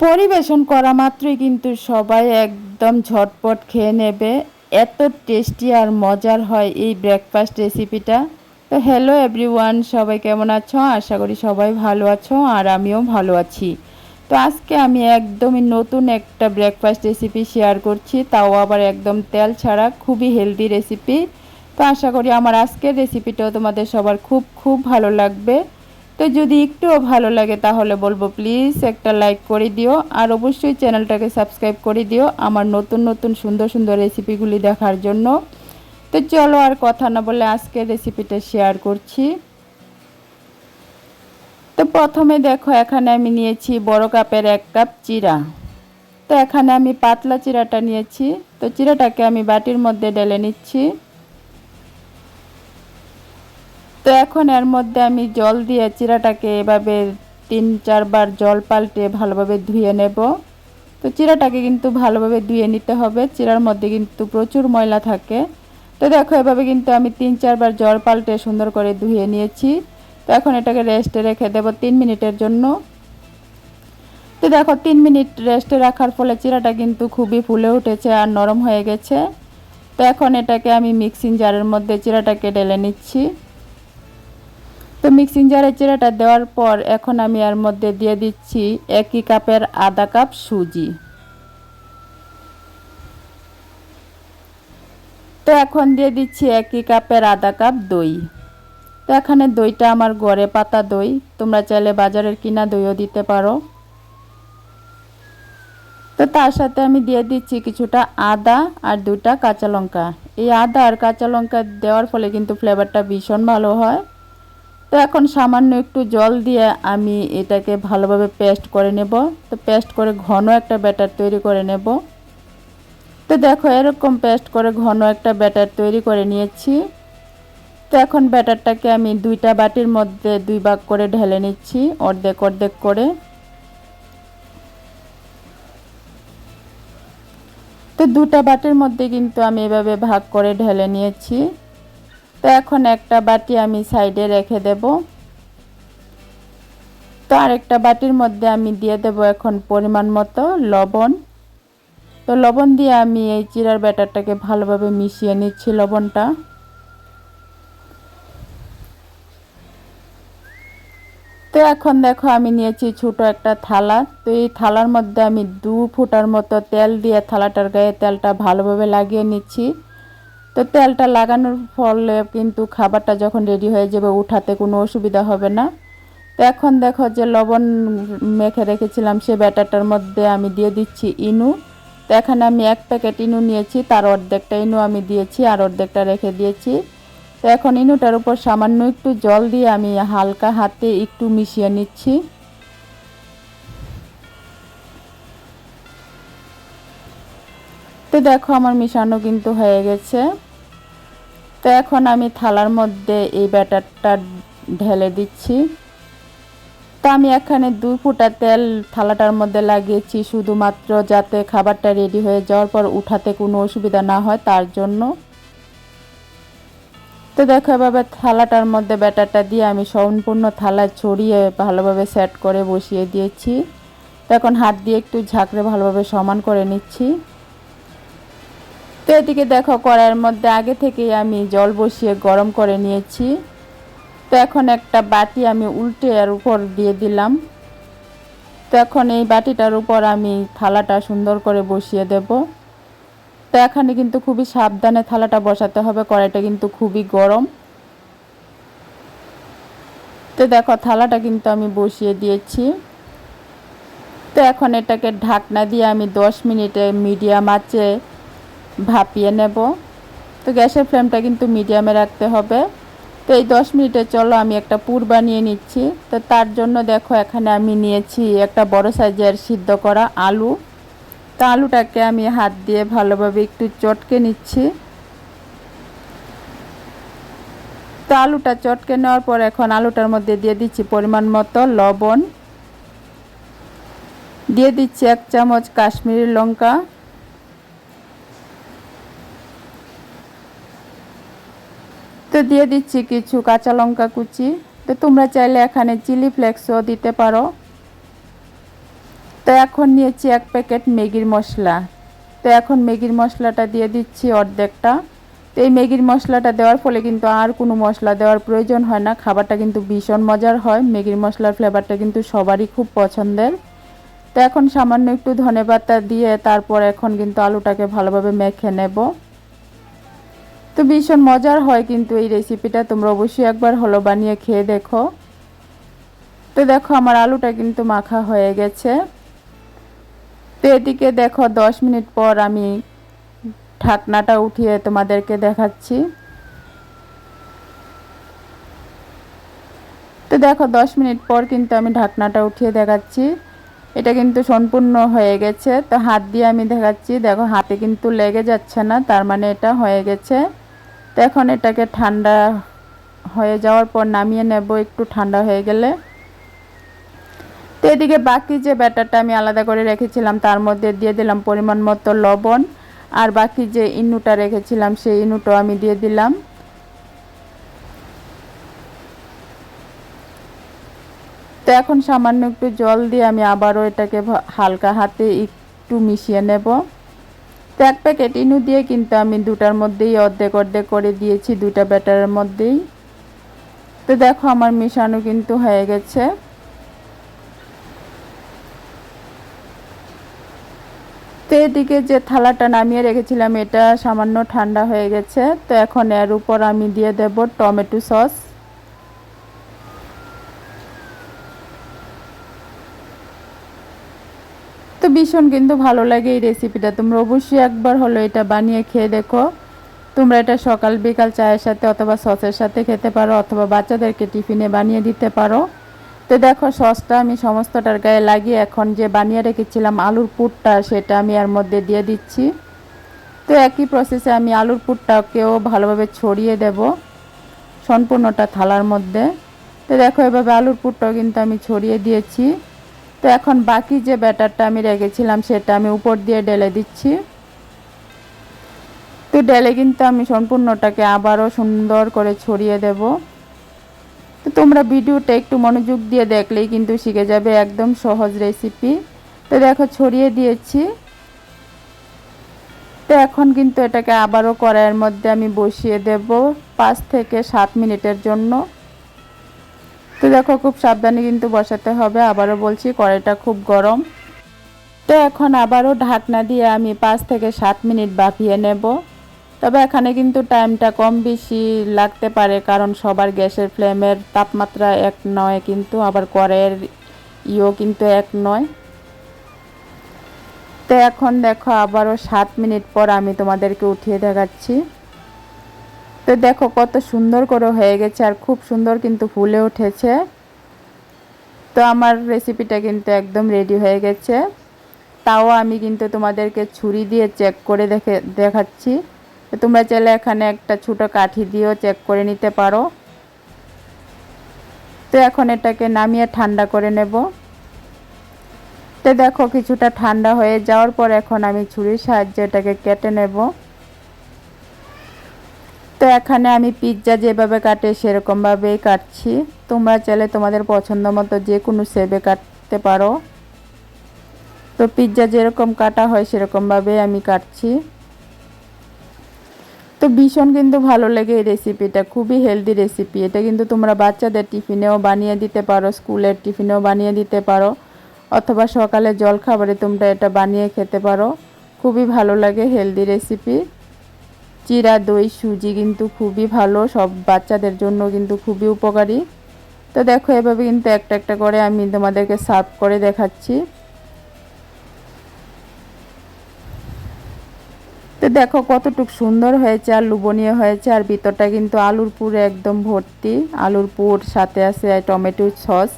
পরিবেশন করা মাত্রই কিন্তু সবাই একদম ঝটপট খেয়ে নেবে। এত টেস্টি আর মজার হয় এই ব্রেকফাস্ট রেসিপিটা তো হ্যালো এভরিওয়ান সবাই কেমন আছো? আশা করি সবাই ভালো আছো আর আমিও ভালো আছি। তো আজকে আমি একদমই নতুন একটা ব্রেকফাস্ট রেসিপি শেয়ার করছি। তাও আবার একদম তেল ছাড়া, খুবই হেলদি রেসিপি তো আশা করি আমার আজকের রেসিপিটাও তোমাদের সবার খুব খুব ভালো লাগবে। তো যদি একটুও ভালো লাগে তাহলে বলব প্লিজ একটা লাইক করে দিও। আর অবশ্যই চ্যানেলটাকে সাবস্ক্রাইব করে দিও আমার নতুন নতুন সুন্দর সুন্দর রেসিপিগুলি দেখার জন্য। তো চলো আর কথা না বলে আজকের রেসিপিটা শেয়ার করছি। তো প্রথমে দেখো, এখানে আমি নিয়েছি বড় কাপের এক কাপ চিরা। তো এখানে আমি পাতলা চিরাটা নিয়েছি। তো চিরাটাকে আমি বাটির মধ্যে ঢেলে নিচ্ছি। তো এখন এর মধ্যে আমি জল দিয়ে চিরাটাকে এভাবে তিন, চারবার জল পাল্টে ভালোভাবে ধুয়ে নেব। তো চিরাটাকে কিন্তু ভালোভাবে ধুয়ে নিতে হবে। চিরার মধ্যে কিন্তু প্রচুর ময়লা থাকে। তো দেখো, এভাবে কিন্তু আমি তিন, চারবার জল পাল্টে সুন্দর করে ধুয়ে নিয়েছি। তো এখন এটাকে রেস্টে রেখে দেব তিন মিনিটের জন্য। তো দেখো, তিন মিনিট রেস্টে রাখার ফলে চিরাটা কিন্তু খুবই ফুলে উঠেছে আর নরম হয়ে গেছে। তো এখন এটাকে আমি মিক্সিং জারের মধ্যে চিরাটাকে ঢেলে নিচ্ছি। তো মিক্সিং জারে চিরাটা দেওয়ার পর এখন আমি এর মধ্যে দিয়ে দিচ্ছি একই কাপের আধা কাপ সুজি। তো এখন দিয়ে দিচ্ছি একই কাপের আধা কাপ দই। তো এখানে দইটা আমার গড়ে পাতা দই, তোমরা চাইলে বাজারের কিনা দইও দিতে পারো। তো তার সাথে আমি দিয়ে দিচ্ছি কিছুটা আদা আর দুটা কাঁচা লঙ্কা। এই আদা আর কাঁচা লঙ্কা দেওয়ার ফলে কিন্তু ফ্লেভারটা ভীষণ ভালো হয়। তো এখন সামান্য একটু জল দিয়ে আমি এটাকে ভালোভাবে পেস্ট করে নেব। তো পেস্ট করে ঘন একটা ব্যাটার তৈরি করে নেব। তো দেখো এরকম পেস্ট করে ঘন একটা ব্যাটার তৈরি করে নিয়েছি। তো এখন ব্যাটারটাকে আমি দুইটা বাটির মধ্যে দুই ভাগ করে ঢেলে নিচ্ছি অর্ধেক অর্ধেক করে। তো দুটা বাটির মধ্যে কিন্তু আমি এভাবে ভাগ করে ঢেলে নিয়েছি। তো এখন একটা বাটি আমি সাইডে রেখে দেব। তো আরেকটা বাটির মধ্যে আমি দিয়ে দেব এখন পরিমাণ মতো লবণ। তো লবণ দিয়ে আমি এই চিরার ব্যাটারটাকে ভালোভাবে মিশিয়ে নিচ্ছি লবণটা। তো এখন দেখো আমি নিয়েছি ছোট একটা থালা। তো এই থালার মধ্যে আমি দু ফুটার মতো তেল দিয়ে থালাটার গায়ে তেলটা ভালোভাবে লাগিয়ে নিচ্ছি। তো তেলটা লাগানোর ফলে কিন্তু খাবারটা যখন রেডি হয়ে যাবে, উঠাতে কোনো অসুবিধা হবে না। তো এখন দেখো যে লবণ মেখে রেখেছিলাম, সে ব্যাটারটার মধ্যে আমি দিয়ে দিচ্ছি ইনু। তো এখানে আমি এক প্যাকেট ইনু নিয়েছি, তার অর্ধেকটা ইনু আমি দিয়েছি, আর অর্ধেকটা রেখে দিয়েছি। তো এখন ইনুটার উপর সামান্য একটু জল দিয়ে আমি হালকা হাতে একটু মিশিয়ে নিচ্ছি। তো দেখো আমার মিশানো কিন্তু হয়ে গেছে। তো এখন আমি থালার মধ্যে এই ব্যাটারটা ঢেলে দিচ্ছি। তো আমি এখানে দুই ফুটা তেল থালাটার মধ্যে লাগিয়েছি শুধুমাত্র যাতে খাবারটা রেডি হয়ে যাওয়ার পর উঠাতে কোনো অসুবিধা না হয় তার জন্য। তো দেখো এভাবে থালাটার মধ্যে ব্যাটারটা দিয়ে আমি সম্পূর্ণ থালায় ছড়িয়ে ভালোভাবে সেট করে বসিয়ে দিয়েছি। তো এখন হাত দিয়ে একটু ঝাঁকড়ে ভালোভাবে সমান করে নিচ্ছি। এদিকে দেখো, কড়াইয়ের মধ্যে আগে থেকেই আমি জল বসিয়ে গরম করে নিয়েছি। তো এখন একটা বাটি আমি উল্টে এর উপর দিয়ে দিলাম। তো এখন এই বাটিটার উপর আমি থালাটা সুন্দর করে বসিয়ে দেব। তো এখানে কিন্তু খুবই সাবধানে থালাটা বসাতে হবে, কড়াইটা কিন্তু খুবই গরম। তো দেখো, থালাটা কিন্তু আমি বসিয়ে দিয়েছি। তো এখন এটাকে ঢাকনা দিয়ে আমি দশ মিনিটে মিডিয়াম আঁচে ভাপিয়ে নেব। তো গ্যাসের ফ্লেমটা কিন্তু মিডিয়ামে রাখতে হবে। তো এই দশ মিনিটে চলো, আমি একটা পুর বানিয়ে নিচ্ছি। তো তার জন্য দেখো, এখানে আমি নিয়েছি একটা বড় সাইজের সিদ্ধ করা আলু। তো আলুটাকে আমি হাত দিয়ে ভালোভাবে একটু চটকে নিচ্ছি। তো আলুটা চটকে নেওয়ার পর এখন আলুটার মধ্যে দিয়ে দিচ্ছি পরিমাণ মতো লবণ। দিয়ে দিচ্ছি এক চামচ কাশ্মীরি লঙ্কা। দিয়ে দিচ্ছি কিছু কাঁচা লঙ্কা কুচি। তো তোমরা চাইলে এখানে চিলি ফ্লেক্সও দিতে পারো। তো এখন নিয়েছি এক প্যাকেট ম্যাগির মশলা। তো এখন ম্যাগির মশলাটা দিয়ে দিচ্ছি অর্ধেকটা। তো এই ম্যাগির মশলাটা দেওয়ার ফলে কিন্তু আর কোনো মশলা দেওয়ার প্রয়োজন হয় না। খাবারটা কিন্তু ভীষণ মজার হয়। ম্যাগির মশলার ফ্লেভারটা কিন্তু সবারই খুব পছন্দের। তো এখন সামান্য একটু ধনে পাতা দিয়ে তারপর এখন কিন্তু আলুটাকে ভালোভাবে মেখে নেব। তো ভীষণ মজার হয় কিন্তু এই রেসিপিটা তোমরা অবশ্যই একবার হলো বানিয়ে খেয়ে দেখো। তো দেখো, আমার আলুটা কিন্তু মাখা হয়ে গেছে। তো এদিকে দেখো, দশ মিনিট পর আমি ঢাকনাটা উঠিয়ে তোমাদেরকে দেখাচ্ছি। তো দেখো, দশ মিনিট পর কিন্তু আমি ঢাকনাটা উঠিয়ে দেখাচ্ছি। এটা কিন্তু সম্পূর্ণ হয়ে গেছে। তো হাত দিয়ে আমি দেখাচ্ছি। দেখো, হাতে কিন্তু লেগে যাচ্ছে না, তার মানে এটা হয়ে গেছে। তো এখন এটাকে ঠান্ডা হয়ে যাওয়ার পর নামিয়ে নেব একটু ঠান্ডা হয়ে গেলে। তো এদিকে বাকি যে ব্যাটারটা আমি আলাদা করে রেখেছিলাম, তার মধ্যে দিয়ে দিলাম পরিমাণ মতো লবণ। আর বাকি যে ইনুটা রেখেছিলাম, সেই ইনুটাও আমি দিয়ে দিলাম। তো এখন সামান্য একটু জল দিয়ে আমি আবারও এটাকে হালকা হাতে একটু মিশিয়ে নেব। তো এক প্যাকেট ইনু দিয়ে কিন্তু আমি দুটার মধ্যেই অর্ধেক অর্ধেক করে দিয়েছি দুটা ব্যাটারের মধ্যেই। তো দেখো আমার মিশানো কিন্তু হয়ে গেছে। তো এদিকে যে থালাটা নামিয়ে রেখেছিলাম, এটা সামান্য ঠান্ডা হয়ে গেছে। তো এখন এর উপর আমি দিয়ে দেব টমেটো সস। ভীষণ কিন্তু ভালো লাগে এই রেসিপিটা তোমরা অবশ্যই একবার হলো এটা বানিয়ে খেয়ে দেখো। তোমরা এটা সকাল বিকাল চায়ের সাথে অথবা সসের সাথে খেতে পারো অথবা বাচ্চাদেরকে টিফিনে বানিয়ে দিতে পারো। তো দেখো, সসটা আমি সমস্তটার গায়ে লাগিয়ে এখন যে বানিয়ে রেখেছিলাম আলুর পুরটা, সেটা আমি এর মধ্যে দিয়ে দিচ্ছি। তো একই প্রসেসে আমি আলুর পুরটাকেও ভালোভাবে ছড়িয়ে দেব সম্পূর্ণটা থালার মধ্যে। তো দেখো, এভাবে আলুর পুরটাও কিন্তু আমি ছড়িয়ে দিয়েছি। তো এখন বাকি যে ব্যাটারটা আমি রেখেছিলাম, সেটা আমি উপর দিয়ে ডেলে দিচ্ছি। তো ডেলে কিন্তু আমি সম্পূর্ণটাকে আবারও সুন্দর করে ছড়িয়ে দেবো। তো তোমরা ভিডিওটা একটু মনোযোগ দিয়ে দেখলেই কিন্তু শিখে যাবে একদম সহজ রেসিপি তো দেখো, ছড়িয়ে দিয়েছি। তো এখন কিন্তু এটাকে আবারও কড়াইয়ের মধ্যে আমি বসিয়ে দেব পাঁচ থেকে সাত মিনিটের জন্য। তো দেখো, খুব সাবধানে কিন্তু বসাতে হবে। আবারও বলছি, কড়াইটা খুব গরম। তো এখন আবারও ঢাকনা দিয়ে আমি পাঁচ থেকে সাত মিনিট বাপিয়ে নেব। তবে এখানে কিন্তু টাইমটা কম বেশি লাগতে পারে, কারণ সবার গ্যাসের ফ্লেমের তাপমাত্রা এক নয়, কিন্তু আবার কড়াইয়ের ইও কিন্তু এক নয়। তো এখন দেখো, আবারও সাত মিনিট পর আমি তোমাদেরকে উঠিয়ে দেখাচ্ছি। তো দেখো কত সুন্দর করে হয়ে গেছে আর খুব সুন্দর কিন্তু ফুলে উঠেছে। তো আমার রেসিপিটা কিন্তু একদম রেডি হয়ে গেছে। তাও আমি কিন্তু তোমাদেরকে ছুরি দিয়ে চেক করে দেখে, দেখাচ্ছি। তোমরা চাইলে এখানে একটা ছোটো কাঠি দিয়েও চেক করে নিতে পারো। তো এখন এটাকে নামিয়ে ঠান্ডা করে নেব। তো দেখো কিছুটা ঠান্ডা হয়ে যাওয়ার পর এখন আমি ছুরির সাহায্যে এটাকে কেটে নেব। তো এখানে আমি পিৎজা যেভাবে কাটে সেরকমভাবেই কাটছি। তোমরা চাইলে তোমাদের পছন্দ মতো যে কোনো সেবে কাটতে পারো। তো পিৎজা যেরকম কাটা হয় সেরকমভাবেই আমি কাটছি। তো ভীষণ কিন্তু ভালো লাগে এই রেসিপিটা খুবই হেলদি রেসিপি এটা কিন্তু তোমরা বাচ্চাদের টিফিনেও বানিয়ে দিতে পারো, স্কুলের টিফিনেও বানিয়ে দিতে পারো, অথবা সকালে জল খাবারে তোমরা এটা বানিয়ে খেতে পারো। খুবই ভালো লাগে হেলদি রেসিপি চিরা, দই, সুজি কিন্তু খুবই ভালো। সব বাচ্চাদের জন্য কিন্তু খুবই উপকারী। তো দেখো, এভাবে কিন্তু একটা একটা করে আমি তোমাদেরকে সার্ভ করে দেখাচ্ছি। তো দেখো, কতটুক সুন্দর হয়েছে, আর লুবনীয় হয়েছে, আর ভিতরটা কিন্তু আলুর পুরে একদম ভর্তি। আলুর পুর, সাথে আছে টমেটো সস।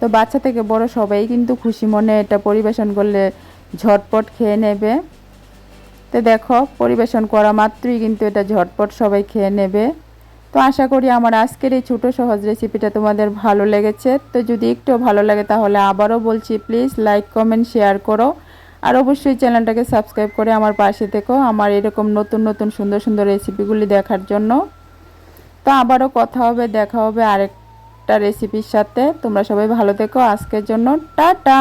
তো বাচ্চা থেকে বড় সবাই কিন্তু খুশি মনে এটা পরিবেশন করলে ঝটপট খেয়ে নেবে। তো দেখো, পরিবেশন করা মাত্রই কিন্তু এটা ঝটপট সবাই খেয়ে নেবে। তো আশা করি আমার আজকের এই ছোটো সহজ রেসিপিটা তোমাদের ভালো লেগেছে। তো যদি একটু ভালো লাগে তাহলে আবারও বলছি প্লিজ লাইক কমেন্ট শেয়ার করো। আর অবশ্যই চ্যানেলটাকে সাবস্ক্রাইব করে আমার পাশে থেকো আমার এরকম নতুন নতুন, সুন্দর সুন্দর রেসিপিগুলি দেখার জন্য। তো আবারও কথা হবে, দেখা হবে আরেকটা রেসিপির সাথে। তোমরা সবাই ভালো থেকো। আজকের জন্য টাটা!